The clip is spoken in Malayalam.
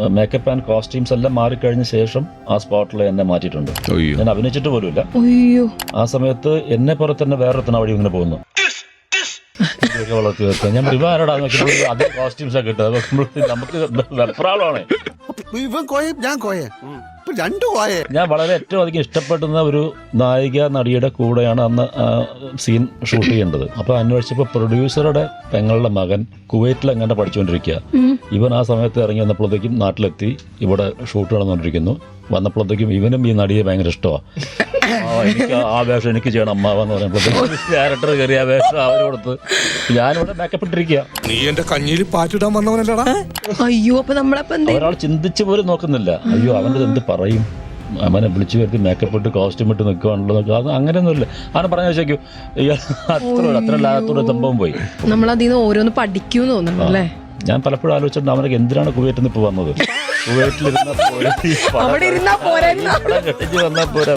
മേക്കപ്പ് ആൻഡ് കോസ്റ്റ്യൂംസ് എല്ലാം മാറിക്കഴിഞ്ഞ ശേഷം ആ സ്പോട്ടിൽ എന്നെ മാറ്റിയിട്ടുണ്ട്. ഞാൻ അഭിനയിച്ചിട്ട് പോലുമില്ല. അയ്യോ. ആ സമയത്ത് എന്നെ പോലെ തന്നെ വേറൊരുത്തന വഴി ഇങ്ങനെ പോകുന്നു. വളർത്തി വെക്കുക ഞാൻ വിവാഹടാ ആരോടാ അതേ കോസ്റ്റ്യൂംസ് ഒക്കെ ഇട്ടത് നമുക്ക് വെപ്രാളമാണ്. ഇവൻ കോയ ഞാൻ കോയ. ഇപ്പൊ കോയേ. ഞാൻ വളരെ ഏറ്റവും അധികം ഇഷ്ടപ്പെടുന്ന ഒരു നായിക നടിയുടെ കൂടെയാണ് അന്ന് സീൻ ഷൂട്ട് ചെയ്യേണ്ടത്. അപ്പൊ അന്വേഷിച്ചപ്പോ പ്രൊഡ്യൂസറുടെ പെങ്ങളുടെ മകൻ കുവൈറ്റിൽ എങ്ങനെ പഠിച്ചുകൊണ്ടിരിക്കുക. ഇവൻ ആ സമയത്ത് ഇറങ്ങി വന്നപ്പോഴത്തേക്കും നാട്ടിലെത്തി. ഇവിടെ ഷൂട്ട് നടന്നുകൊണ്ടിരിക്കുന്നു. വന്നപ്പോഴത്തേക്കും ഇവനും ഈ നടിയെ ഭയങ്കര ഇഷ്ടമാണ് എനിക്ക് ആ വേഷം എനിക്ക് ചെയ്യണം അമ്മാവെന്ന് പറയുമ്പോൾ ക്യാരക്ടർ കയറി ആ വേഷം അവർ കൊടുത്ത്. ഞാനിവിടെ മേക്കപ്പ് ഇട്ടിരിക്കുക നീ എന്റെ കഞ്ഞിയിൽ പാറ്റിടാൻ വന്നവനല്ലടാ. അയ്യോ അപ്പൊ നമ്മളപ്പോ എന്ത്? ഒരാൾ ചിന്തിച്ച് പോലും നോക്കുന്നില്ല. അയ്യോ അവന്റെ എന്ത് പറയും? അമ്മനെ വിളിച്ചു വരുത്തി മേക്കപ്പ് ഇട്ട് കോസ്റ്റ്യൂം ഇട്ട് നിൽക്കുകയാണല്ലോ. അത് അങ്ങനെയൊന്നുമില്ല. അവനെ പറഞ്ഞ വെച്ചേക്കു അത്ര അത്ര ലാഭത്തോടെ സംഭവം പോയി. നമ്മളതിന്ന് ഓരോന്ന് പഠിക്കൂന്ന് തോന്നുന്നു അല്ലേ? ഞാൻ പലപ്പോഴും ആലോചിച്ചിട്ടുണ്ട് അവനൊക്കെ എന്തിനാണ് കുവൈറ്റിൽ നിന്ന് ഇപ്പൊ വന്നത്? കുവൈറ്റിലിരുന്ന? കെട്ടിച്ച് വന്നാൽ പോരാ